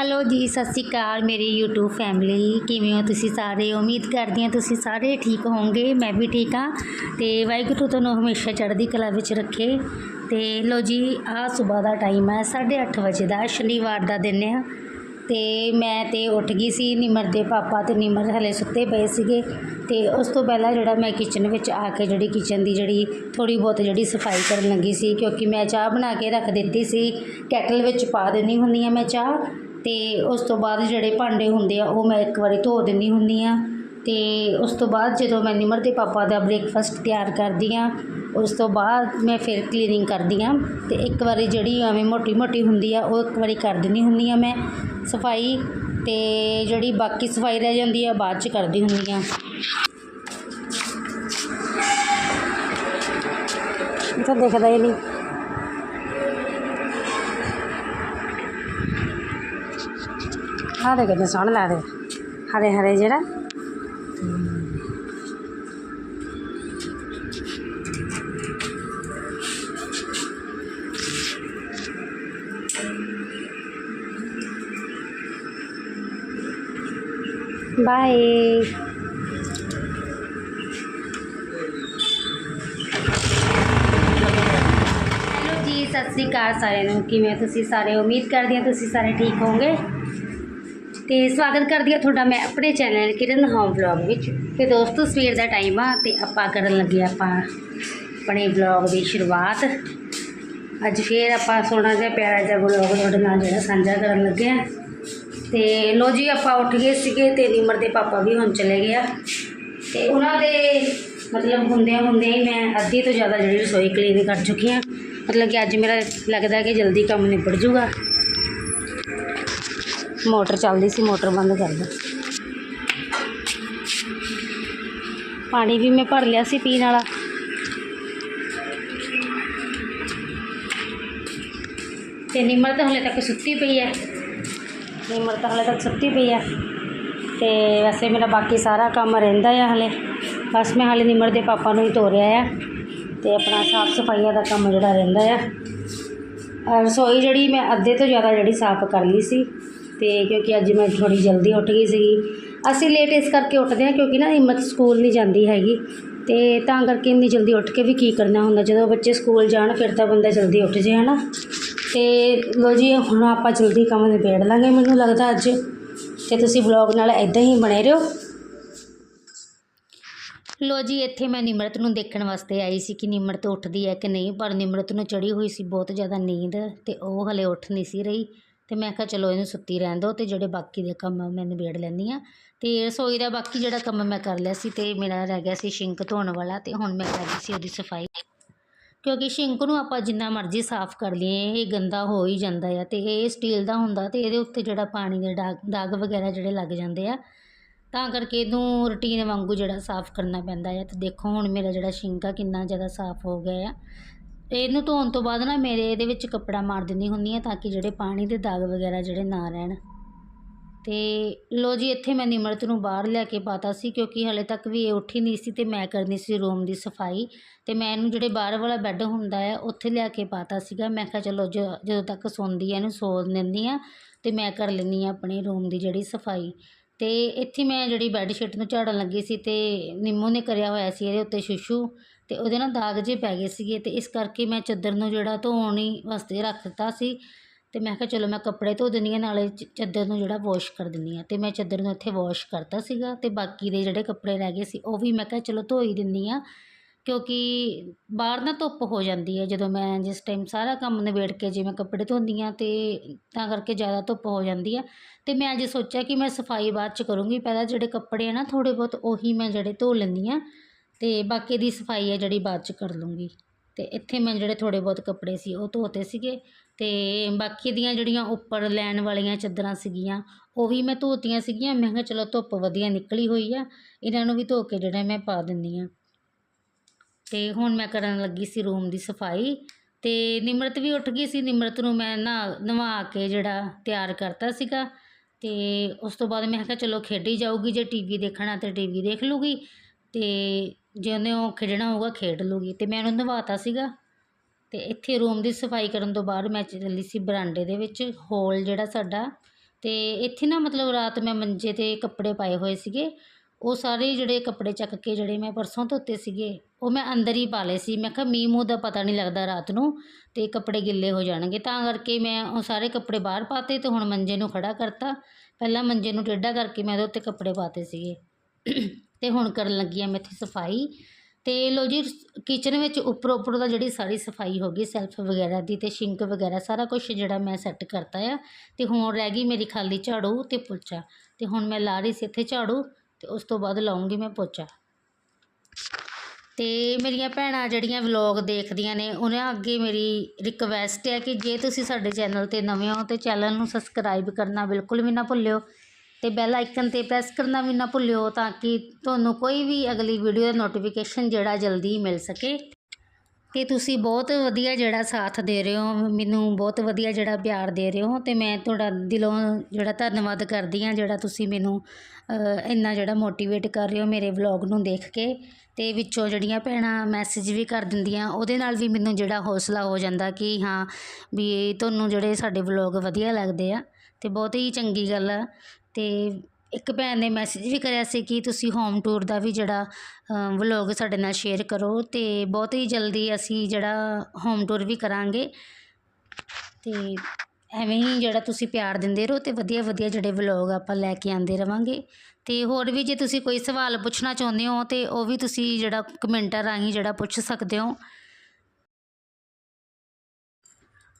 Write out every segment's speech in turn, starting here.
Hello ਜੀ, ਸਤਿ ਸ਼੍ਰੀ ਅਕਾਲ ਮੇਰੀ YouTube ਫੈਮਿਲੀ ਕਿਵੇਂ ਹੋ ਤੁਸੀਂ ਸਾਰੇ? ਉਮੀਦ ਕਰਦੀ ਹਾਂ ਤੁਸੀਂ ਸਾਰੇ ਠੀਕ ਹੋਵੋਗੇ, ਮੈਂ ਵੀ ਠੀਕ ਹਾਂ। ਤੇ ਵਾਹਿਗੁਰੂ ਤੁਹਾਨੂੰ ਹਮੇਸ਼ਾ ਚੜ੍ਹਦੀ ਕਲਾ ਵਿੱਚ ਰੱਖੇ। ਤੇ ਲੋ ਜੀ, ਆਹ ਸਵੇਰ ਦਾ ਟਾਈਮ ਹੈ 8:30 ਵਜੇ ਦਾ, ਸ਼ਨੀਵਾਰ ਦਾ ਦਿਨ ਆ ਤੇ ਮੈਂ ਤੇ ਉੱਠ ਗਈ ਸੀ, ਨਿਮਰ ਦੇ ਪਾਪਾ ਤੇ ਨਿਮਰ ਹਲੇ ਸੁੱਤੇ ਪਏ ਸੀਗੇ। ਤੇ ਉਸ ਤੋਂ ਪਹਿਲਾਂ ਜਿਹੜਾ ਮੈਂ ਕਿਚਨ ਵਿੱਚ ਆ ਕੇ ਜਿਹੜੀ ਕਿਚਨ ਦੀ ਜਿਹੜੀ ਥੋੜੀ ਬਹੁਤ ਜਿਹੜੀ ਸਫ਼ਾਈ ਕਰਨ ਲੱਗੀ ਸੀ, ਕਿਉਂਕਿ ਮੈਂ ਚਾਹ ਬਣਾ ਕੇ ਰੱਖ ਦਿੱਤੀ ਸੀ, ਕੈਟਲ ਵਿੱਚ ਪਾ ਦੇਣੀ ਹੁੰਦੀ ਆ ਮੈਂ ਚਾਹ। ਤੇ ਉਸ ਤੋਂ ਬਾਅਦ ਜਿਹੜੇ ਭਾਂਡੇ ਹੁੰਦੇ ਆ, ਉਹ ਮੈਂ ਇੱਕ ਵਾਰੀ ਧੋ ਦਿੰਦੀ ਹੁੰਦੀ ਆ ਤੇ ਉਸ ਤੋਂ ਬਾਅਦ ਜਦੋਂ ਮੈਂ ਨਿਮਰ ਦੇ ਪਾਪਾ ਦਾ ਬ੍ਰੇਕਫਾਸਟ ਤਿਆਰ ਕਰਦੀ ਆ ਉਸ ਤੋਂ ਬਾਅਦ ਮੈਂ ਫਿਰ ਕਲੀਨਿੰਗ ਕਰਦੀ ਆ ਤੇ ਇੱਕ ਵਾਰੀ ਜਿਹੜੀ ਐਵੇਂ ਮੋਟੀ ਮੋਟੀ ਹੁੰਦੀ ਆ, ਉਹ ਇੱਕ ਵਾਰੀ ਕਰ ਦਿੰਦੀ ਹੁੰਦੀ ਆ ਮੈਂ ਸਫ਼ਾਈ ਤੇ ਜਿਹੜੀ ਬਾਕੀ ਸਫ਼ਾਈ ਰਹਿ ਜਾਂਦੀ ਆ, ਬਾਅਦ ਚ ਕਰਦੀ ਹੁੰਦੀ ਆ ਇਹ ਤਾਂ ਦਿਖਦਾ ਹੀ ਨਹੀਂ। ਆਹ ਦੇ ਕਿੰਨੇ ਸੋਹਣੇ ਲੱਗਦੇ ਹਰੇ ਹਰੇ ਜਿਹੜਾ ਬਾਏ ਹੈਲੋ ਜੀ ਸਤਿ ਸ੍ਰੀ ਅਕਾਲ ਸਾਰਿਆਂ ਨੂੰ ਕਿਵੇਂ ਹੋ ਤੁਸੀਂ ਸਾਰੇ ਉਮੀਦ ਕਰਦੀ ਹਾਂ ਤੁਸੀਂ ਸਾਰੇ ਠੀਕ ਹੋਵੋਗੇ ਤੇ ਸਵਾਗਤ ਕਰਦੀ ਹਾਂ ਤੁਹਾਡਾ ਮੈਂ ਆਪਣੇ ਚੈਨਲ ਕਿਰਨ ਹੋਮ ਵਲੌਗ ਵਿੱਚ। ਤੇ ਦੋਸਤੋ, ਸਵੇਰ ਦਾ ਟਾਈਮ ਆ ਤੇ ਆਪਾਂ ਕਰਨ ਲੱਗੇ ਆਪਾਂ ਆਪਣੇ ਵਲੌਗ ਦੀ ਸ਼ੁਰੂਆਤ। ਅੱਜ ਫੇਰ ਆਪਾਂ ਸੋਹਣਾ ਜਿਹਾ ਪਿਆਰਾ ਜਿਹਾ ਵਲੌਗ ਤੁਹਾਡੇ ਨਾਲ ਜਿਹੜਾ ਸਾਂਝਾ ਕਰਨ ਲੱਗੇ ਆ ਤੇ ਲੋ ਜੀ, ਆਪਾਂ ਉੱਠ ਗਏ ਸੀਗੇ ਤੇ ਨਿਮਰ ਦੇ ਪਾਪਾ ਵੀ ਹੁਣ ਚਲੇ ਗਏ ਆ। ਤੇ ਉਹਨਾਂ ਦੇ ਮਤਲਬ ਹੁੰਦਿਆਂ ਹੁੰਦਿਆਂ ਹੀ ਮੈਂ ਅੱਧੀ ਤੋਂ ਜ਼ਿਆਦਾ ਜਿਹੜੀ ਰਸੋਈ ਕਲੀਨ ਕਰ ਚੁੱਕੀ ਹਾਂ। ਮਤਲਬ ਕਿ ਅੱਜ ਮੇਰਾ ਲੱਗਦਾ ਕਿ ਜਲਦੀ ਕੰਮ ਨਿਬੜ ਜੂਗਾ ਮੋਟਰ ਚੱਲਦੀ ਸੀ, ਮੋਟਰ ਬੰਦ ਕਰ ਦੋ ਪਾਣੀ ਵੀ ਮੈਂ ਭਰ ਲਿਆ ਸੀ ਪੀਣ ਵਾਲਾ। ਤੇ ਨਿਮਰ ਤਾਂ ਹਲੇ ਤੱਕ ਸੁੱਤੀ ਪਈ ਹੈ ਨਿਮਰ ਤਾਂ ਹਲੇ ਤੱਕ ਸੁੱਤੀ ਪਈ ਹੈ ਤੇ ਵੈਸੇ ਮੇਰਾ ਬਾਕੀ ਸਾਰਾ ਕੰਮ ਰਹਿੰਦਾ ਆ ਹਲੇ। ਬਸ ਮੈਂ ਹਲੇ ਨਿਮਰ ਦੇ ਪਾਪਾ ਨੂੰ ਹੀ ਤੋਰਿਆ ਆ। ਤੇ ਆਪਣਾ ਸਾਫ਼ ਸਫਾਈਆਂ ਦਾ ਕੰਮ ਜਿਹੜਾ ਰਹਿੰਦਾ ਆ। ਰਸੋਈ ਜਿਹੜੀ ਮੈਂ ਅੱਧੇ ਤੋਂ ਜ਼ਿਆਦਾ ਜਿਹੜੀ ਸਾਫ਼ ਕਰ ਲਈ ਸੀ। ਤੇ ਕਿਉਂਕਿ ਅੱਜ ਮੈਂ ਥੋੜੀ ਜਲਦੀ ਉੱਠ ਗਈ ਸੀਗੀ। ਅਸੀਂ ਲੇਟ ਇਸ ਕਰਕੇ ਉੱਠਦੇ ਹਾਂ ਕਿਉਂਕਿ ਨਾ ਹਿੰਮਤ ਸਕੂਲ ਨਹੀਂ ਜਾਂਦੀ ਹੈਗੀ। ਤੇ ਤਾਂ ਕਰਕੇ ਇੰਨੀ ਜਲਦੀ ਉੱਠ ਕੇ ਵੀ ਕੀ ਕਰਨਾ ਹੁੰਦਾ, ਜਦੋਂ ਬੱਚੇ ਸਕੂਲ ਜਾਣ ਫਿਰ ਤਾਂ ਬੰਦਾ ਜਲਦੀ ਉੱਠ ਜੇ, ਹਨਾ। ਤੇ ਲੋ ਜੀ, ਹੁਣ ਆਪਾਂ ਜਲਦੀ ਕੰਮ ਨਿਬੇੜ ਲਾਂਗੇ ਮੈਨੂੰ ਲੱਗਦਾ ਅੱਜ। ਤੇ ਤੁਸੀਂ ਵਲੌਗ ਨਾਲ ਇਦਾਂ ਹੀ ਬਣੇ ਰਹੋ। ਲੋ ਜੀ, ਇੱਥੇ ਮੈਂ ਨਿਮਰਤ ਨੂੰ ਦੇਖਣ ਵਾਸਤੇ ਆਈ ਸੀ ਕਿ ਨਿਮਰਤ ਉੱਠਦੀ ਹੈ ਕਿ ਨਹੀਂ, ਪਰ ਨਿਮਰਤ ਨੂੰ ਚੜੀ ਹੋਈ ਸੀ ਬਹੁਤ ਜ਼ਿਆਦਾ ਨੀਂਦ ਤੇ ਉਹ ਹਲੇ ਉੱਠ ਨਹੀਂ ਸੀ ਰਹੀ। ਅਤੇ ਮੈਂ ਕਿਹਾ ਚਲੋ ਇਹਨੂੰ ਸੁੱਤੀ ਰਹਿਣ ਦਿਉ ਅਤੇ ਜਿਹੜੇ ਬਾਕੀ ਦੇ ਕੰਮ ਆ ਮੈਂ ਨਿਬੇੜ ਲੈਂਦੀ ਹਾਂ। ਅਤੇ ਰਸੋਈ ਦਾ ਬਾਕੀ ਜਿਹੜਾ ਕੰਮ ਮੈਂ ਕਰ ਲਿਆ ਸੀ ਅਤੇ ਮੇਰਾ ਰਹਿ ਗਿਆ ਸੀ ਸ਼ਿੰਕ ਧੋਣ ਵਾਲਾ ਅਤੇ ਹੁਣ ਮੈਂ ਕਰ ਰਹੀ ਸੀ ਉਹਦੀ ਸਫ਼ਾਈ। ਕਿਉਂਕਿ ਸ਼ਿੰਕ ਨੂੰ ਆਪਾਂ ਜਿੰਨਾ ਮਰਜ਼ੀ ਸਾਫ਼ ਕਰ ਲਈਏ, ਇਹ ਗੰਦਾ ਹੋ ਹੀ ਜਾਂਦਾ ਆ ਅਤੇ ਇਹ ਸਟੀਲ ਦਾ ਹੁੰਦਾ ਅਤੇ ਇਹਦੇ ਉੱਤੇ ਜਿਹੜਾ ਪਾਣੀ ਦੇ ਡਾਗ ਡਾਗ ਵਗੈਰਾ ਜਿਹੜੇ ਲੱਗ ਜਾਂਦੇ ਆ, ਤਾਂ ਕਰਕੇ ਇਹਨੂੰ ਰੁਟੀਨ ਵਾਂਗੂ ਜਿਹੜਾ ਸਾਫ਼ ਕਰਨਾ ਪੈਂਦਾ ਆ। ਅਤੇ ਦੇਖੋ ਹੁਣ ਮੇਰਾ ਜਿਹੜਾ ਸ਼ਿੰਕ ਆ ਕਿੰਨਾ ਜ਼ਿਆਦਾ ਸਾਫ਼ ਹੋ ਗਿਆ ਆ। ਇਹਨੂੰ ਧੋਣ ਤੋਂ ਬਾਅਦ ਨਾ ਮੇਰੇ ਇਹਦੇ ਵਿੱਚ ਕੱਪੜਾ ਮਾਰ ਦਿੰਦੀ ਹੁੰਦੀ ਆ ਤਾਂ ਕਿ ਜਿਹੜੇ ਪਾਣੀ ਦੇ ਦਾਗ ਵਗੈਰਾ ਜਿਹੜੇ ਨਾ ਰਹਿਣ। ਤੇ ਲੋ ਜੀ, ਇੱਥੇ ਮੈਂ ਨਿਮਰਤ ਨੂੰ ਬਾਹਰ ਲੈ ਕੇ ਪਾਤਾ ਸੀ ਕਿਉਂਕਿ ਹਲੇ ਤੱਕ ਵੀ ਇਹ ਉੱਠੀ ਨਹੀਂ ਸੀ ਤੇ ਮੈਂ ਕਰਨੀ ਸੀ ਰੂਮ ਦੀ ਸਫ਼ਾਈ। ਤੇ ਮੈਂ ਇਹਨੂੰ ਜਿਹੜੇ ਬਾਹਰ ਵਾਲਾ ਬੈੱਡ ਹੁੰਦਾ ਹੈ, ਉੱਥੇ ਲਿਆ ਕੇ ਪਾਤਾ ਸੀਗਾ। ਮੈਂ ਕਿਹਾ ਚਲੋ ਜ, ਜਦੋਂ ਤੱਕ ਸੌਂਦੀ ਆ ਇਹਨੂੰ ਸੌ ਦਿੰਦੀ ਆ ਤੇ ਮੈਂ ਕਰ ਲੈਂਦੀ ਆ ਆਪਣੇ ਰੂਮ ਦੀ ਜਿਹੜੀ ਸਫ਼ਾਈ। ਤੇ ਇੱਥੇ ਮੈਂ ਜਿਹੜੀ ਬੈੱਡ ਸ਼ੀਟ ਨੂੰ ਝਾੜਨ ਲੱਗੀ ਸੀ ਤੇ ਨਿੰਮੋ ਨੇ ਕਰਿਆ ਹੋਇਆ ਸੀ ਇਹਦੇ ਉੱਤੇ ਸ਼ੁਸ਼ੂ। ਤੇ ਉਹਦੇ ਨਾਲ ਦਾਗ ਜੇ ਪੈ ਗਏ ਸੀਗੇ ਤੇ ਇਸ ਕਰਕੇ ਮੈਂ ਚਾਦਰ ਨੂੰ ਜਿਹੜਾ ਧੋਣ ਹੀ ਵਾਸਤੇ ਰੱਖ ਦਿੱਤਾ ਸੀ ਤੇ ਮੈਂ ਕਿਹਾ ਚਲੋ ਮੈਂ ਕੱਪੜੇ ਧੋ ਦਿੰਦੀ ਹਾਂ, ਨਾਲੇ ਚ- ਚੱਦਰ ਨੂੰ ਜਿਹੜਾ ਵਾਸ਼ ਕਰ ਦਿੰਦੀ ਹਾਂ ਤੇ ਮੈਂ ਚਾਦਰ ਨੂੰ ਇੱਥੇ ਵਾਸ਼ ਕਰਤਾ ਸੀਗਾ ਤੇ ਬਾਕੀ ਦੇ ਜਿਹੜੇ ਕੱਪੜੇ ਰਹਿ ਗਏ ਸੀ ਉਹ ਵੀ ਮੈਂ ਕਿਹਾ ਚਲੋ ਧੋ ਹੀ ਦਿੰਦੀ ਹਾਂ ਕਿਉਂਕਿ ਬਾਹਰ ਨਾ ਧੁੱਪ ਹੋ ਜਾਂਦੀ ਹੈ ਜਦੋਂ ਮੈਂ ਜਿਸ ਟਾਈਮ ਸਾਰਾ ਕੰਮ ਨਿਬੇੜ ਕੇ ਜਿਵੇਂ ਕੱਪੜੇ ਧੋਂਦੀ ਹਾਂ ਤੇ ਤਾਂ ਕਰਕੇ ਜ਼ਿਆਦਾ ਧੁੱਪ ਹੋ ਜਾਂਦੀ ਹੈ ਤੇ ਮੈਂ ਅੱਜ ਸੋਚਿਆ ਕਿ ਮੈਂ ਸਫ਼ਾਈ ਬਾਅਦ ਚ ਕਰੂੰਗੀ, ਪਹਿਲਾਂ ਜਿਹੜੇ ਕੱਪੜੇ ਆ ਨਾ ਥੋੜੇ ਬਹੁਤ ਉਹੀ ਮੈਂ ਜਿਹੜੇ ਧੋ ਲੈਂਦੀ ਹਾਂ ਅਤੇ ਬਾਕੀ ਦੀ ਸਫ਼ਾਈ ਹੈ ਜਿਹੜੀ ਬਾਅਦ ਚ ਕਰ ਲੂੰਗੀ। ਅਤੇ ਇੱਥੇ ਮੈਂ ਜਿਹੜੇ ਥੋੜ੍ਹੇ ਬਹੁਤ ਕੱਪੜੇ ਸੀ ਉਹ ਧੋਤੇ ਸੀਗੇ। ਅਤੇ ਬਾਕੀ ਦੀਆਂ ਜਿਹੜੀਆਂ ਉੱਪਰ ਲੈਣ ਵਾਲੀਆਂ ਚਾਦਰਾਂ ਸੀਗੀਆਂ, ਉਹ ਵੀ ਮੈਂ ਧੋਤੀਆਂ ਸੀਗੀਆਂ। ਮੈਂ ਕਿਹਾ ਚਲੋ ਧੁੱਪ ਵਧੀਆ ਨਿਕਲੀ ਹੋਈ ਆ, ਇਹਨਾਂ ਨੂੰ ਵੀ ਧੋ ਕੇ ਜਿਹੜਾ ਮੈਂ ਪਾ ਦਿੰਦੀ ਹਾਂ ਅਤੇ ਹੁਣ ਮੈਂ ਕਰਨ ਲੱਗੀ ਸੀ ਰੂਮ ਦੀ ਸਫ਼ਾਈ। ਅਤੇ ਨਿਮਰਤ ਵੀ ਉੱਠ ਗਈ ਸੀ। ਨਿਮਰਤ ਨੂੰ ਮੈਂ ਨਾ ਨਵਾ ਕੇ ਜਿਹੜਾ ਤਿਆਰ ਕਰਤਾ ਸੀਗਾ। ਅਤੇ ਉਸ ਤੋਂ ਬਾਅਦ ਮੈਂ ਕਿਹਾ ਚਲੋ ਖੇਡੀ ਜਾਊਗੀ ਜੇ ਟੀਵੀ ਦੇਖਣਾ ਤੇ ਟੀਵੀ ਦੇਖ ਲੂਗੀ। ਅਤੇ ਜੇ ਉਹਨੇ ਉਹ ਖੇਡਣਾ ਹੋਊਗਾ, ਖੇਡ ਲੂਗੀ ਅਤੇ ਮੈਂ ਉਹਨੂੰ ਨਵਾਤਾ ਸੀਗਾ। ਅਤੇ ਇੱਥੇ ਰੂਮ ਦੀ ਸਫ਼ਾਈ ਕਰਨ ਤੋਂ ਬਾਅਦ ਮੈਂ ਚੱਲੀ ਸੀ ਬਰਾਂਡੇ ਦੇ ਵਿੱਚ ਹੋਲ ਜਿਹੜਾ ਸਾਡਾ। ਅਤੇ ਇੱਥੇ ਨਾ ਮਤਲਬ ਰਾਤ ਮੈਂ ਮੰਜੇ 'ਤੇ ਕੱਪੜੇ ਪਾਏ ਹੋਏ ਸੀਗੇ। ਉਹ ਸਾਰੇ ਜਿਹੜੇ ਕੱਪੜੇ ਚੱਕ ਕੇ ਜਿਹੜੇ ਮੈਂ ਪਰਸੋਂ ਧੋਤੇ ਸੀਗੇ, ਉਹ ਮੈਂ ਅੰਦਰ ਹੀ ਪਾ ਲਏ ਸੀ। ਮੈਂ ਕਿਹਾ ਮੀਂਹ ਮੂੰਹ ਦਾ ਪਤਾ ਨਹੀਂ ਲੱਗਦਾ ਰਾਤ ਨੂੰ ਅਤੇ ਕੱਪੜੇ ਗਿੱਲੇ ਹੋ ਜਾਣਗੇ। ਤਾਂ ਕਰਕੇ ਮੈਂ ਉਹ ਸਾਰੇ ਕੱਪੜੇ ਬਾਹਰ ਪਾਤੇ ਅਤੇ ਹੁਣ ਮੰਜੇ ਨੂੰ ਖੜਾ ਕਰਤਾ। ਪਹਿਲਾਂ ਮੰਜੇ ਨੂੰ ਟੇਢਾ ਕਰਕੇ ਮੈਂ ਉਹਦੇ ਉੱਤੇ ਕੱਪੜੇ ਪਾਤੇ ਸੀਗੇ। ਤੇ ਹੁਣ ਕਰਨ ਲੱਗੀ ਆ ਮੈਂ ਇੱਥੇ ਸਫ਼ਾਈ। ਤੇ ਲੋ ਜੀ ਕਿਚਨ ਵਿੱਚ ਉੱਪਰ ਉੱਪਰ ਦਾ ਜਿਹੜੀ ਸਾਰੀ ਸਫ਼ਾਈ ਹੋ ਗਈ, ਸੈਲਫ ਵਗੈਰਾ ਦੀ ਤੇ ਸ਼ਿੰਕ ਵਗੈਰਾ, ਸਾਰਾ ਕੁਝ ਜਿਹੜਾ ਮੈਂ ਸੈੱਟ ਕਰਤਾ ਆ। ਤੇ ਹੁਣ ਰਹਿ ਗਈ ਮੇਰੀ ਖਾਲੀ ਝਾੜੂ ਤੇ ਪੋਚਾ। ਤੇ ਹੁਣ ਮੈਂ ਲਾ ਰਹੀ ਸੀ ਇੱਥੇ ਝਾੜੂ ਤੇ ਉਸ ਤੋਂ ਬਾਅਦ ਲਾਉਂਗੀ ਮੈਂ ਪੋਚਾ। ਤੇ ਮੇਰੀਆਂ ਭੈਣਾਂ ਜਿਹੜੀਆਂ ਵਲੌਗ ਦੇਖਦੀਆਂ ਨੇ, ਉਹਨਾਂ ਅੱਗੇ ਮੇਰੀ ਰਿਕਵੈਸਟ ਹੈ ਕਿ ਜੇ ਤੁਸੀਂ ਸਾਡੇ ਚੈਨਲ ਤੇ ਨਵੇਂ ਹੋ ਤੇ ਚੈਨਲ ਨੂੰ ਸਬਸਕ੍ਰਾਈਬ ਕਰਨਾ ਬਿਲਕੁਲ ਵੀ ਨਾ ਭੁੱਲਿਓ। ਤੇ ਬੈਲ ਆਈਕਨ ਤੇ ਪ੍ਰੈਸ ਕਰਨਾ ਵੀ ਨਾ ਭੁੱਲਿਓ ਤਾਂ ਕਿ ਤੁਹਾਨੂੰ ਕੋਈ ਵੀ ਅਗਲੀ ਵੀਡੀਓ ਦਾ ਨੋਟੀਫਿਕੇਸ਼ਨ ਜਿਹੜਾ ਜਲਦੀ ਮਿਲ ਸਕੇ। ਤੇ ਤੁਸੀਂ ਬਹੁਤ ਵਧੀਆ ਜਿਹੜਾ ਸਾਥ ਦੇ ਰਹੇ ਹੋ, ਮੈਨੂੰ ਬਹੁਤ ਵਧੀਆ ਜਿਹੜਾ ਪਿਆਰ ਦੇ ਰਹੇ ਹੋ ਤੇ ਮੈਂ ਤੁਹਾਡਾ ਦਿਲੋਂ ਜਿਹੜਾ ਧੰਨਵਾਦ ਕਰਦੀ ਹਾਂ ਜਿਹੜਾ ਤੁਸੀਂ ਮੈਨੂੰ ਇੰਨਾ ਜਿਹੜਾ ਮੋਟੀਵੇਟ ਕਰ ਰਹੇ ਹੋ ਮੇਰੇ ਵਲੌਗ ਨੂੰ ਦੇਖ ਕੇ। ਤੇ ਵਿੱਚੋਂ ਜਿਹੜੀਆਂ ਭੈਣਾਂ ਮੈਸੇਜ ਵੀ ਕਰ ਦਿੰਦੀਆਂ, ਉਹਦੇ ਨਾਲ ਵੀ ਮੈਨੂੰ ਜਿਹੜਾ ਹੌਸਲਾ ਹੋ ਜਾਂਦਾ ਕਿ ਹਾਂ ਵੀ ਤੁਹਾਨੂੰ ਜਿਹੜੇ ਸਾਡੇ ਵਲੌਗ ਵਧੀਆ ਲੱਗਦੇ ਆ, ਤੇ ਬਹੁਤ ਹੀ ਚੰਗੀ ਗੱਲ ਆ। ਅਤੇ ਇੱਕ ਭੈਣ ਨੇ ਮੈਸੇਜ ਵੀ ਕਰਿਆ ਸੀ ਕਿ ਤੁਸੀਂ ਹੋਮ ਟੂਰ ਦਾ ਵੀ ਜਿਹੜਾ ਵਲੋਗ ਸਾਡੇ ਨਾਲ ਸ਼ੇਅਰ ਕਰੋ ਅਤੇ ਬਹੁਤ ਹੀ ਜਲਦੀ ਅਸੀਂ ਜਿਹੜਾ ਹੋਮ ਟੂਰ ਵੀ ਕਰਾਂਗੇ। ਅਤੇ ਐਵੇਂ ਹੀ ਜਿਹੜਾ ਤੁਸੀਂ ਪਿਆਰ ਦਿੰਦੇ ਰਹੋ ਅਤੇ ਵਧੀਆ ਵਧੀਆ ਜਿਹੜੇ ਵਲੋਗ ਆਪਾਂ ਲੈ ਕੇ ਆਉਂਦੇ ਰਵਾਂਗੇ। ਅਤੇ ਹੋਰ ਵੀ ਜੇ ਤੁਸੀਂ ਕੋਈ ਸਵਾਲ ਪੁੱਛਣਾ ਚਾਹੁੰਦੇ ਹੋ ਤਾਂ ਉਹ ਵੀ ਤੁਸੀਂ ਜਿਹੜਾ ਕਮੈਂਟਾਂ ਰਾਹੀਂ ਜਿਹੜਾ ਪੁੱਛ ਸਕਦੇ ਹੋ।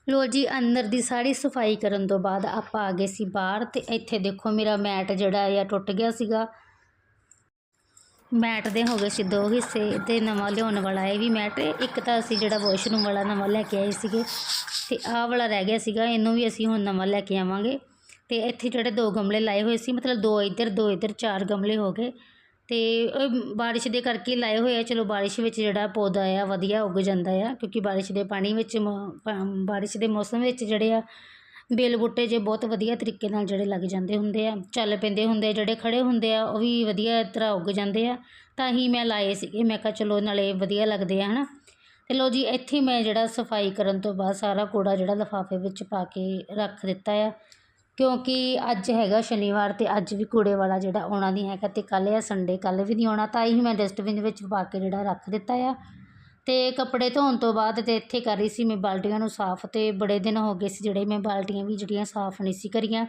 ਲੋ ਜੀ, ਅੰਦਰ ਦੀ ਸਾਰੀ ਸਫ਼ਾਈ ਕਰਨ ਤੋਂ ਬਾਅਦ ਆਪਾਂ ਆ ਗਏ ਸੀ ਬਾਹਰ ਤੇ ਇੱਥੇ ਦੇਖੋ ਮੇਰਾ ਮੈਟ ਜਿਹੜਾ ਆ ਟੁੱਟ ਗਿਆ ਸੀਗਾ। ਮੈਟ ਦੇ ਹੋ ਗਏ ਸੀ ਦੋ ਹਿੱਸੇ ਤੇ ਨਵਾਂ ਲਿਆਉਣ ਵਾਲਾ ਇਹ ਵੀ ਮੈਟ। ਇੱਕ ਤਾਂ ਅਸੀਂ ਜਿਹੜਾ ਵਾਸ਼ਰੂਮ ਵਾਲਾ ਨਵਾਂ ਲੈ ਕੇ ਆਏ ਸੀਗੇ ਤੇ ਆਹ ਵਾਲਾ ਰਹਿ ਗਿਆ ਸੀਗਾ, ਇਹਨੂੰ ਵੀ ਅਸੀਂ ਹੁਣ ਨਵਾਂ ਲੈ ਕੇ ਆਵਾਂਗੇ। ਤੇ ਇੱਥੇ ਜਿਹੜੇ ਦੋ ਗਮਲੇ ਲਾਏ ਹੋਏ ਸੀ, ਮਤਲਬ ਦੋ ਇੱਧਰ ਦੋ ਇੱਧਰ, ਚਾਰ ਗਮਲੇ ਹੋ ਗਏ। ਅਤੇ ਬਾਰਿਸ਼ ਦੇ ਕਰਕੇ ਲਾਏ ਹੋਏ ਆ, ਚਲੋ ਬਾਰਿਸ਼ ਵਿੱਚ ਜਿਹੜਾ ਪੌਦਾ ਆ, ਵਧੀਆ ਉੱਗ ਜਾਂਦਾ ਆ, ਕਿਉਂਕਿ ਬਾਰਿਸ਼ ਦੇ ਪਾਣੀ ਵਿੱਚ ਮ- ਬਾਰਿਸ਼ ਦੇ ਮੌਸਮ ਵਿੱਚ ਜਿਹੜੇ ਆ, ਬੇਲ ਬੂਟੇ ਜੇ ਬਹੁਤ ਵਧੀਆ ਤਰੀਕੇ ਨਾਲ ਜਿਹੜੇ ਲੱਗ ਜਾਂਦੇ ਹੁੰਦੇ ਆ, ਚੱਲ ਪੈਂਦੇ ਹੁੰਦੇ ਆ, ਜਿਹੜੇ ਖੜ੍ਹੇ ਹੁੰਦੇ ਆ, ਉਹ ਵੀ ਵਧੀਆ ਤਰ੍ਹਾਂ ਉੱਗ ਜਾਂਦੇ ਆ, ਤਾਂ ਹੀ ਮੈਂ ਲਾਏ ਸੀਗੇ, ਮੈਂ ਕਿਹਾ ਚਲੋ ਨਾਲੇ ਵਧੀਆ ਲੱਗਦੇ ਆ ਹੈ ਨਾ ਅਤੇ ਲਓ ਜੀ, ਇੱਥੇ ਮੈਂ ਜਿਹੜਾ ਸਫ਼ਾਈ ਕਰਨ ਤੋਂ ਬਾਅਦ ਸਾਰਾ ਕੂੜਾ ਜਿਹੜਾ ਲਿਫਾਫੇ ਵਿੱਚ ਪਾ ਕੇ ਰੱਖ ਦਿੱਤਾ ਆ ਕਿਉਂਕਿ ਅੱਜ ਹੈਗਾ ਸ਼ਨੀਵਾਰ ਅਤੇ ਅੱਜ ਵੀ ਕੂੜੇ ਵਾਲਾ ਜਿਹੜਾ ਆਉਣਾ ਨਹੀਂ ਹੈਗਾ ਅਤੇ ਕੱਲ੍ਹ ਆ ਸੰਡੇ, ਕੱਲ੍ਹ ਵੀ ਨਹੀਂ ਆਉਣਾ, ਤਾਂ ਹੀ ਮੈਂ ਡਸਟਬਿਨ ਵਿੱਚ ਪਾ ਕੇ ਜਿਹੜਾ ਰੱਖ ਦਿੱਤਾ ਆ। ਅਤੇ ਕੱਪੜੇ ਧੋਣ ਤੋਂ ਬਾਅਦ ਤੇ ਇੱਥੇ ਕਰ ਰਹੀ ਸੀ ਮੈਂ ਬਾਲਟੀਆਂ ਨੂੰ ਸਾਫ਼ ਅਤੇ ਬੜੇ ਦਿਨ ਹੋ ਗਏ ਸੀ ਜਿਹੜੇ ਮੈਂ ਬਾਲਟੀਆਂ ਵੀ ਜਿਹੜੀਆਂ ਸਾਫ਼ ਨਹੀਂ ਸੀ ਕਰੀਆਂ।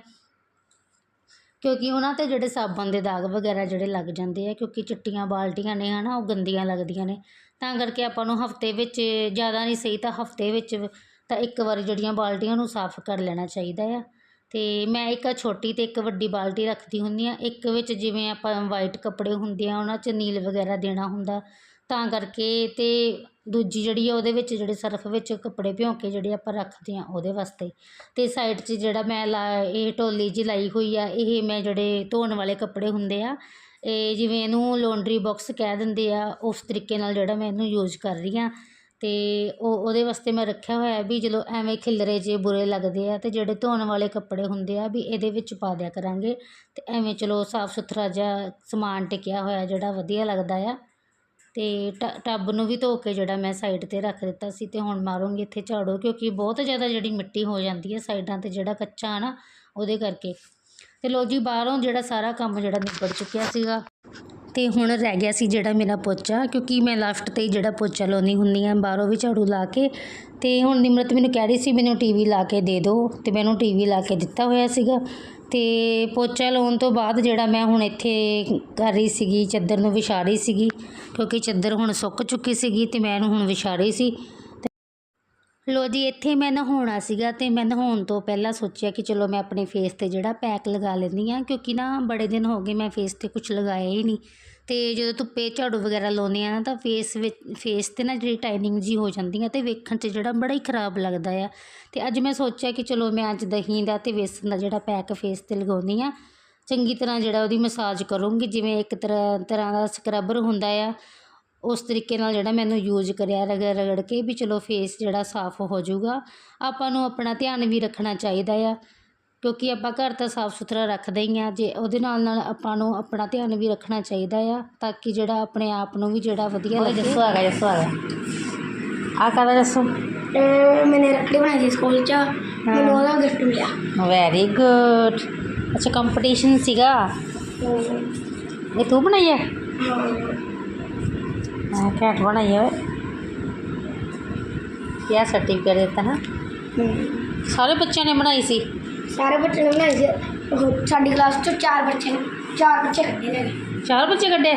ਕਿਉਂਕਿ ਉਹਨਾਂ ਤੇ ਜਿਹੜੇ ਸਾਬਣ ਦੇ ਦਾਗ ਵਗੈਰਾ ਜਿਹੜੇ ਲੱਗ ਜਾਂਦੇ ਆ, ਕਿਉਂਕਿ ਚਿੱਟੀਆਂ ਬਾਲਟੀਆਂ ਨੇ ਹੈ ਨਾ ਉਹ ਗੰਦੀਆਂ ਲੱਗਦੀਆਂ ਨੇ। ਤਾਂ ਕਰਕੇ ਆਪਾਂ ਨੂੰ ਹਫ਼ਤੇ ਵਿੱਚ ਜ਼ਿਆਦਾ ਨਹੀਂ ਸਹੀ ਤਾਂ ਹਫ਼ਤੇ ਵਿੱਚ ਤਾਂ ਇੱਕ ਵਾਰ ਜਿਹੜੀਆਂ ਬਾਲਟੀਆਂ ਨੂੰ ਸਾਫ਼ ਕਰ ਲੈਣਾ ਚਾਹੀਦਾ ਆ। ਅਤੇ ਮੈਂ ਇੱਕ ਛੋਟੀ ਅਤੇ ਇੱਕ ਵੱਡੀ ਬਾਲਟੀ ਰੱਖਦੀ ਹੁੰਦੀ ਹਾਂ। ਇੱਕ ਵਿੱਚ ਜਿਵੇਂ ਆਪਾਂ ਵਾਈਟ ਕੱਪੜੇ ਹੁੰਦੇ ਆ, ਉਹਨਾਂ 'ਚ ਨੀਲ ਵਗੈਰਾ ਦੇਣਾ ਹੁੰਦਾ। ਤਾਂ ਕਰਕੇ ਅਤੇ ਦੂਜੀ ਜਿਹੜੀ ਆ, ਉਹਦੇ ਵਿੱਚ ਜਿਹੜੇ ਸਰਫ ਵਿੱਚ ਕੱਪੜੇ ਭਿਉਂ ਕੇ ਜਿਹੜੇ ਆਪਾਂ ਰੱਖਦੇ ਹਾਂ, ਉਹਦੇ ਵਾਸਤੇ। ਅਤੇ ਸਾਈਡ 'ਚ ਜਿਹੜਾ ਮੈਂ ਲਾ, ਇਹ ਟੋਲੀ ਜਿਹੀ ਲਾਈ ਹੋਈ ਆ, ਇਹ ਮੈਂ ਜਿਹੜੇ ਧੋਣ ਵਾਲੇ ਕੱਪੜੇ ਹੁੰਦੇ ਆ, ਇਹ ਜਿਵੇਂ ਇਹਨੂੰ ਲੋਂਡਰੀ ਬਾਕਸ ਕਹਿ ਦਿੰਦੇ ਆ, ਉਸ ਤਰੀਕੇ ਨਾਲ ਜਿਹੜਾ ਮੈਂ ਇਹਨੂੰ ਯੂਜ਼ ਕਰ ਰਹੀ ਹਾਂ। ਅਤੇ ਉਹ, ਉਹਦੇ ਵਾਸਤੇ ਮੈਂ ਰੱਖਿਆ ਹੋਇਆ ਵੀ ਜਦੋਂ ਐਵੇਂ ਖਿਲਰੇ ਜਿਹੇ ਬੁਰੇ ਲੱਗਦੇ ਆ ਅਤੇ ਜਿਹੜੇ ਧੋਣ ਵਾਲੇ ਕੱਪੜੇ ਹੁੰਦੇ ਆ ਵੀ ਇਹਦੇ ਵਿੱਚ ਪਾ ਦਿਆ ਕਰਾਂਗੇ ਅਤੇ ਐਵੇਂ ਚਲੋ ਸਾਫ਼ ਸੁਥਰਾ ਜਿਹਾ ਸਮਾਨ ਟਿਕਿਆ ਹੋਇਆ ਜਿਹੜਾ ਵਧੀਆ ਲੱਗਦਾ ਆ ਅਤੇ ਟ- ਟੱਬ ਨੂੰ ਵੀ ਧੋ ਕੇ ਜਿਹੜਾ ਮੈਂ ਸਾਈਡ ਤੇ ਰੱਖ ਦਿੱਤਾ ਸੀ ਅਤੇ ਹੁਣ ਮਾਰੂੰਗੀ ਇੱਥੇ ਝਾੜੂ ਕਿਉਂਕਿ ਬਹੁਤ ਜ਼ਿਆਦਾ ਜਿਹੜੀ ਮਿੱਟੀ ਹੋ ਜਾਂਦੀ ਹੈ ਸਾਈਡਾਂ ਤੇ ਜਿਹੜਾ ਕੱਚਾ ਆ ਨਾ ਉਹਦੇ ਕਰਕੇ ਅਤੇ ਲੋ ਜੀ ਬਾਹਰੋਂ ਜਿਹੜਾ ਸਾਰਾ ਕੰਮ ਜਿਹੜਾ ਨਿਬੜ ਚੁੱਕਿਆ ਸੀਗਾ। ਅਤੇ ਹੁਣ ਰਹਿ ਗਿਆ ਸੀ ਜਿਹੜਾ ਮੇਰਾ ਪੋਚਾ, ਕਿਉਂਕਿ ਮੈਂ ਲਾਫਟ ਤੇ ਜਿਹੜਾ ਪੋਚਾ ਲਾਉਂਦੀ ਹੁੰਦੀ ਹਾਂ, ਬਾਹਰੋਂ ਵੀ ਝਾੜੂ ਲਾ ਕੇ ਅਤੇ ਹੁਣ ਨਿਮਰਤ ਮੈਨੂੰ ਕਹਿ ਰਹੀ ਸੀ, ਮੈਨੂੰ ਟੀ ਵੀ ਲਾ ਕੇ ਦੇ ਦਿਓ। ਤੇ ਮੈਨੂੰ ਟੀਵੀ ਲਾ ਕੇ ਦਿੱਤਾ ਹੋਇਆ ਸੀਗਾ। ਅਤੇ ਪੋਚਾ ਲਾਉਣ ਤੋਂ ਬਾਅਦ ਜਿਹੜਾ ਮੈਂ ਹੁਣ ਇੱਥੇ ਕਰ ਰਹੀ ਸੀਗੀ, ਚੱਦਰ ਨੂੰ ਵਿਛਾ ਰਹੀ ਸੀਗੀ, ਕਿਉਂਕਿ ਚੱਦਰ ਹੁਣ ਸੁੱਕ ਚੁੱਕੀ ਸੀਗੀ ਅਤੇ ਮੈਂ ਇਹਨੂੰ ਹੁਣ ਵਿਛਾ ਰਹੀ ਸੀ। ਲੋ ਜੀ, ਇੱਥੇ ਮੈਂ ਨਹਾਉਣਾ ਸੀਗਾ ਤੇ ਮੈਂ ਨਹਾਉਣ ਤੋਂ ਪਹਿਲਾਂ ਸੋਚਿਆ ਕਿ ਚਲੋ ਮੈਂ ਆਪਣੇ ਫੇਸ ਤੇ ਜਿਹੜਾ ਪੈਕ ਲਗਾ ਲੈਂਦੀ ਆ ਕਿਉਂਕਿ ਨਾ ਬੜੇ ਦਿਨ ਹੋ ਗਏ ਮੈਂ ਫੇਸ ਤੇ ਕੁਝ ਲਗਾਇਆ ਹੀ ਨਹੀਂ। ਤੇ ਜਦੋਂ ਧੁੱਪੇ ਝਾੜੂ ਵਗੈਰਾ ਲਾਉਂਦੇ ਆ ਨਾ ਤਾਂ ਫੇਸ ਵਿੱਚ ਫੇਸ ਤੇ ਨਾ ਜਿਹੜੀ ਟਾਈਨਿੰਗ ਜੀ ਹੋ ਜਾਂਦੀ ਆ ਤੇ ਵੇਖਣ 'ਚ ਜਿਹੜਾ ਬੜਾ ਹੀ ਖਰਾਬ ਲੱਗਦਾ ਆ। ਤੇ ਅੱਜ ਮੈਂ ਸੋਚਿਆ ਕਿ ਚਲੋ ਮੈਂ ਅੱਜ ਦਹੀਂ ਦਾ ਤੇ ਵੇਸਣ ਦਾ ਜਿਹੜਾ ਪੈਕ ਫੇਸ ਤੇ ਲਗਾਉਂਦੀ ਆ ਚੰਗੀ ਤਰ੍ਹਾਂ ਜਿਹੜਾ ਉਹਦੀ ਮਸਾਜ ਕਰੂੰਗੀ, ਜਿਵੇਂ ਇੱਕ ਤਰ੍ਹਾਂ ਤਰ੍ਹਾਂ ਦਾ ਸਕਰਬਰ ਹੁੰਦਾ ਆ ਉਸ ਤਰੀਕੇ ਨਾਲ ਜਿਹੜਾ ਮੈਨੂੰ ਯੂਜ਼ ਕਰਿਆ ਰਗੜ ਰਗੜ ਕੇ ਵੀ ਚਲੋ ਫੇਸ ਜਿਹੜਾ ਸਾਫ਼ ਹੋ ਜਾਊਗਾ। ਆਪਾਂ ਨੂੰ ਆਪਣਾ ਧਿਆਨ ਵੀ ਰੱਖਣਾ ਚਾਹੀਦਾ ਆ ਕਿਉਂਕਿ ਆਪਾਂ ਘਰ ਤਾਂ ਸਾਫ਼ ਸੁਥਰਾ ਰੱਖਦੇ ਹੀ ਆ ਜੇ ਉਹਦੇ ਨਾਲ ਨਾਲ ਆਪਾਂ ਨੂੰ ਆਪਣਾ ਧਿਆਨ ਵੀ ਰੱਖਣਾ ਚਾਹੀਦਾ ਆ ਤਾਂ ਕਿ ਜਿਹੜਾ ਆਪਣੇ ਆਪ ਨੂੰ ਵੀ ਜਿਹੜਾ ਵਧੀਆ ਲੱਗੇ। ਜੱਸੂ ਆ ਗਿਆ ਜੱਸੂ ਆ ਗਿਆ ਆ ਕਾਹਦਾ ਜੱਸੂ ਤੇ ਮੈਨੇ ਰੱਖੜੀ ਬਣਾਈ ਸੀ ਸਕੂਲ 'ਚ ਮੈਨੂੰ ਉਹਦਾ ਗਿਫਟ ਮਿਲਿਆ। ਵੈਰੀ ਗੁੱਡ ਅੱਛਾ ਕੰਪੀਟੀਸ਼ਨ ਸੀਗਾ? ਇਹ ਤੂੰ ਬਣਾਈ ਹੈ। ਬਣਾਈ ਹੈ ਕਿਆ ਸਰਟੀਫਿਕੇਟ ਦਿੱਤਾ ਨਾ। ਸਾਰੇ ਬੱਚਿਆਂ ਨੇ ਬਣਾਈ ਸੀ। ਸਾਰੇ ਬੱਚੇ ਨੇ ਬਣਾਈ ਸੀ। ਉਹ ਸਾਡੀ ਕਲਾਸ ਚੋਂ ਚਾਰ ਬੱਚੇ ਨੇ। ਚਾਰ ਬੱਚੇ ਕੱਢੇ ਨੇ। ਚਾਰ ਬੱਚੇ ਕੱਢੇ?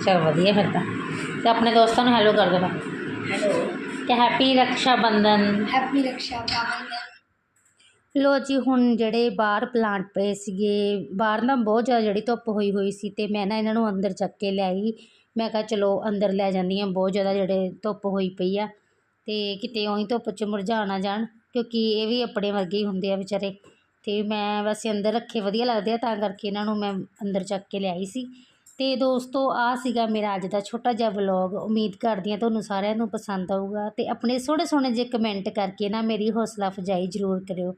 ਚਲ ਵਧੀਆ ਫਿਰ ਤਾਂ। ਤੇ ਆਪਣੇ ਦੋਸਤਾਂ ਨੂੰ ਹੈਲੋ ਕਰ ਦੇਣਾ। ਹੈਲੋ ਕਿ ਹੈਪੀ ਰਕਸ਼ਾ ਬੰਧਨ ਹੈਪੀ ਰਕਸ਼ਾ ਬੰਧਨ ਲੋ ਜੀ ਹੁਣ ਜਿਹੜੇ ਬਾਹਰ ਪਲਾਂਟ ਪਏ ਸੀਗੇ ਬਾਹਰ ਨਾ ਬਹੁਤ ਜ਼ਿਆਦਾ ਜਿਹੜੀ ਧੁੱਪ ਹੋਈ ਹੋਈ ਸੀ ਤੇ ਮੈਂ ਨਾ ਇਹਨਾਂ ਨੂੰ ਅੰਦਰ ਚੱਕ ਕੇ ਲਿਆਈ ਮੈਂ ਕਿਹਾ ਚਲੋ ਅੰਦਰ ਲੈ ਜਾਂਦੀ ਹਾਂ, ਬਹੁਤ ਜ਼ਿਆਦਾ ਜਿਹੜੇ ਧੁੱਪ ਹੋਈ ਪਈ ਆ ਅਤੇ ਕਿਤੇ ਉਹੀ ਧੁੱਪ 'ਚ ਮੁਰਝਾ ਨਾ ਜਾਣ, ਕਿਉਂਕਿ ਇਹ ਵੀ ਆਪਣੇ ਵਰਗੇ ਹੀ ਹੁੰਦੇ ਆ ਵਿਚਾਰੇ। ਅਤੇ ਮੈਂ ਵੈਸੇ ਅੰਦਰ ਰੱਖੇ ਵਧੀਆ ਲੱਗਦੇ ਆ, ਤਾਂ ਕਰਕੇ ਇਹਨਾਂ ਨੂੰ ਮੈਂ ਅੰਦਰ ਚੱਕ ਕੇ ਲਿਆਈ ਸੀ। ਅਤੇ ਦੋਸਤੋ, ਆਹ ਸੀਗਾ ਮੇਰਾ ਅੱਜ ਦਾ ਛੋਟਾ ਜਿਹਾ ਵਲੋਗ। ਉਮੀਦ ਕਰਦੀ ਹਾਂ ਤੁਹਾਨੂੰ ਸਾਰਿਆਂ ਨੂੰ ਪਸੰਦ ਆਊਗਾ ਅਤੇ ਆਪਣੇ ਸੋਹਣੇ ਸੋਹਣੇ ਜਿਹੇ ਕਮੈਂਟ ਕਰਕੇ ਨਾ ਮੇਰੀ ਹੌਸਲਾ ਅਫਜ਼ਾਈ ਜ਼ਰੂਰ ਕਰਿਓ।